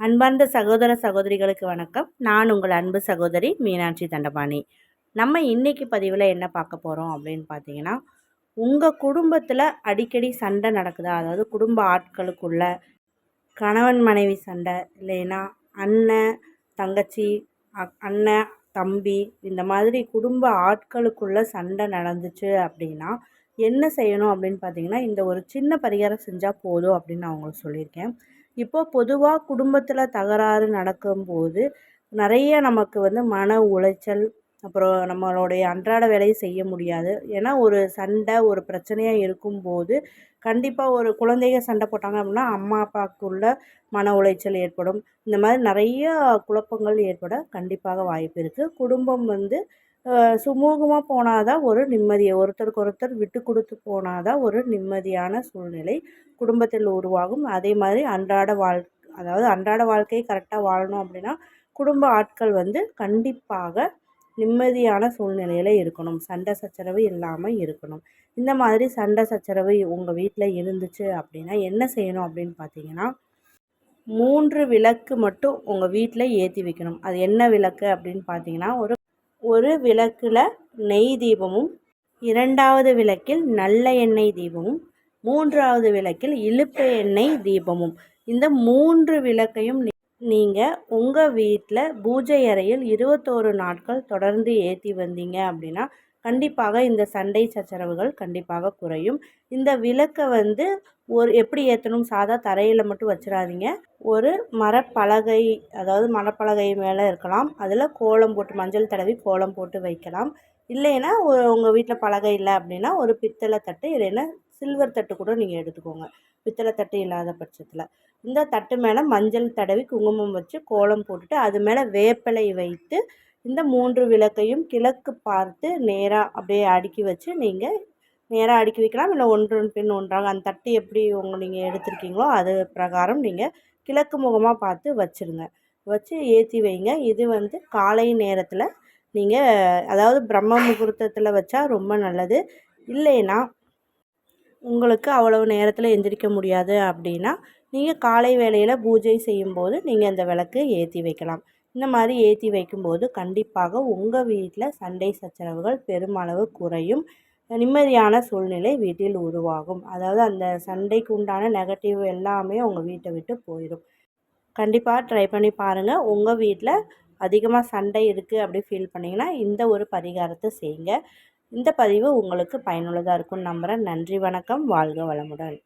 அன்பார்ந்த சகோதர சகோதரிகளுக்கு வணக்கம். நான் உங்கள் அன்பு சகோதரி மீனாட்சி தண்டபாணி. நம்ம இன்றைக்கி பதிவில் என்ன பார்க்க போகிறோம் அப்படின்னு பார்த்தீங்கன்னா உங்கள் குடும்பத்தில் அடிக்கடி சண்டை நடக்குதா? அதாவது குடும்ப ஆட்களுக்குள்ள கணவன் மனைவி சண்டை இல்லைன்னா அண்ணன் தங்கச்சி அண்ணன் தம்பி இந்த மாதிரி குடும்ப ஆட்களுக்குள்ள சண்டை நடந்துச்சு அப்படின்னா என்ன செய்யணும் அப்படின்னு பார்த்தீங்கன்னா இந்த ஒரு சின்ன பரிகாரம் செஞ்சால் போதும் அப்படின்னு நான் உங்களுக்கு சொல்லியிருக்கேன். இப்போது பொதுவாக குடும்பத்தில் தகராறு நடக்கும்போது நிறைய நமக்கு வந்து மன உளைச்சல் அப்புறம் நம்மளுடைய அன்றாட வேலையை செய்ய முடியாது. ஏன்னா ஒரு சண்டை ஒரு பிரச்சனையாக இருக்கும்போது கண்டிப்பாக ஒரு குழந்தைங்க சண்டை போட்டாங்க அப்படின்னா அம்மா அப்பாவுக்குள்ள மன உளைச்சல் ஏற்படும். இந்த மாதிரி நிறைய குழப்பங்கள் ஏற்பட கண்டிப்பாக வாய்ப்பு இருக்குது குடும்பம் வந்து சுமூகமாக போனால் தான் ஒரு நிம்மதியை. ஒருத்தருக்கு ஒருத்தர் விட்டு கொடுத்து போனால் தான் ஒரு நிம்மதியான சூழ்நிலை குடும்பத்தில் உருவாகும். அதே மாதிரி அன்றாட வாழ் அதாவது அன்றாட வாழ்க்கையை கரெக்டாக வாழணும் அப்படின்னா குடும்ப ஆட்கள் வந்து கண்டிப்பாக நிம்மதியான சூழ்நிலையில் இருக்கணும். சண்டை சச்சரவு இல்லாமல் இருக்கணும். இந்த மாதிரி சண்டை சச்சரவு உங்கள் வீட்டில் இருந்துச்சு அப்படின்னா என்ன செய்யணும் அப்படின்னு பார்த்தீங்கன்னா மூன்று விளக்கு மட்டும் உங்கள் வீட்டில் ஏற்றி வைக்கணும். அது என்ன விளக்கு அப்படின்னு பார்த்தீங்கன்னா ஒரு ஒரு விளக்கில் நெய் தீபமும் இரண்டாவது விளக்கில் நல்ல எண்ணெய் தீபமும் மூன்றாவது விளக்கில் இழுப்பு எண்ணெய் தீபமும். இந்த மூன்று விளக்கையும் நீங்கள் உங்கள் வீட்டில் பூஜை அறையில் இருபத்தோரு நாட்கள் தொடர்ந்து ஏற்றி வந்தீங்க அப்படின்னா கண்டிப்பாக இந்த சண்டை சச்சரவுகள் கண்டிப்பாக குறையும். இந்த விளக்கை வந்து ஒரு எப்படி ஏற்றணும் சாதா தரையில் மட்டும் வச்சிடாதீங்க. ஒரு மரப்பலகை அதாவது மரப்பலகை மேலே இருக்கலாம். அதில் கோலம் போட்டு மஞ்சள் தடவி கோலம் போட்டு வைக்கலாம். இல்லைன்னா உங்கள் வீட்டில் பலகை இல்லை அப்படின்னா ஒரு பித்தளை தட்டு இல்லைன்னா சில்வர் தட்டு கூட நீங்கள் எடுத்துக்கோங்க. பித்தளை தட்டு இல்லாத பட்சத்தில். இந்த தட்டு மேலே மஞ்சள் தடவி குங்குமம் வச்சு கோலம் போட்டுட்டு அது மேலே வேப்பிலை வைத்து இந்த மூன்று விளக்கையும் கிழக்கு பார்த்து நேராக அப்படியே அடுக்கி வச்சு நீங்கள் நேராக அடுக்கி வைக்கலாம். இல்லை ஒன்றன் பின் ஒன்றாக அந்த தட்டு எப்படி உங்கள் நீங்கள் எடுத்திருக்கீங்களோ அது பிரகாரம் நீங்கள் கிழக்கு முகமாக பார்த்து வச்சுருங்க. வச்சு ஏற்றி வைங்க. இது வந்து காலை நேரத்தில் நீங்கள் அதாவது பிரம்ம முகூர்த்தத்தில் வச்சா ரொம்ப நல்லது. இல்லைன்னா உங்களுக்கு அவ்வளவு நேரத்தில் எந்திரிக்க முடியாது அப்படின்னா நீங்கள் காலை வேளையில் பூஜை செய்யும்போது நீங்கள் அந்த விளக்கு ஏற்றி வைக்கலாம். இந்த மாதிரி ஏற்றி வைக்கும்போது கண்டிப்பாக உங்கள் வீட்டில் சண்டை சச்சரவுகள் பெருமளவு குறையும். நிம்மதியான சூழ்நிலை வீட்டில் உருவாகும். அதாவது அந்த சண்டைக்கு உண்டான நெகட்டிவ் எல்லாமே உங்கள் வீட்டை விட்டு போயிடும். கண்டிப்பாக ட்ரை பண்ணி பாருங்கள் உங்கள் வீட்டில் அதிகமாக சண்டை இருக்குது அப்படி ஃபீல் பண்ணிங்கன்னா இந்த ஒரு பரிகாரத்தை செய்யுங்க. இந்த பதிவு உங்களுக்கு பயனுள்ளதாக இருக்கும்னு நம்புகிறேன் நன்றி வணக்கம். வாழ்க வளமுடன்.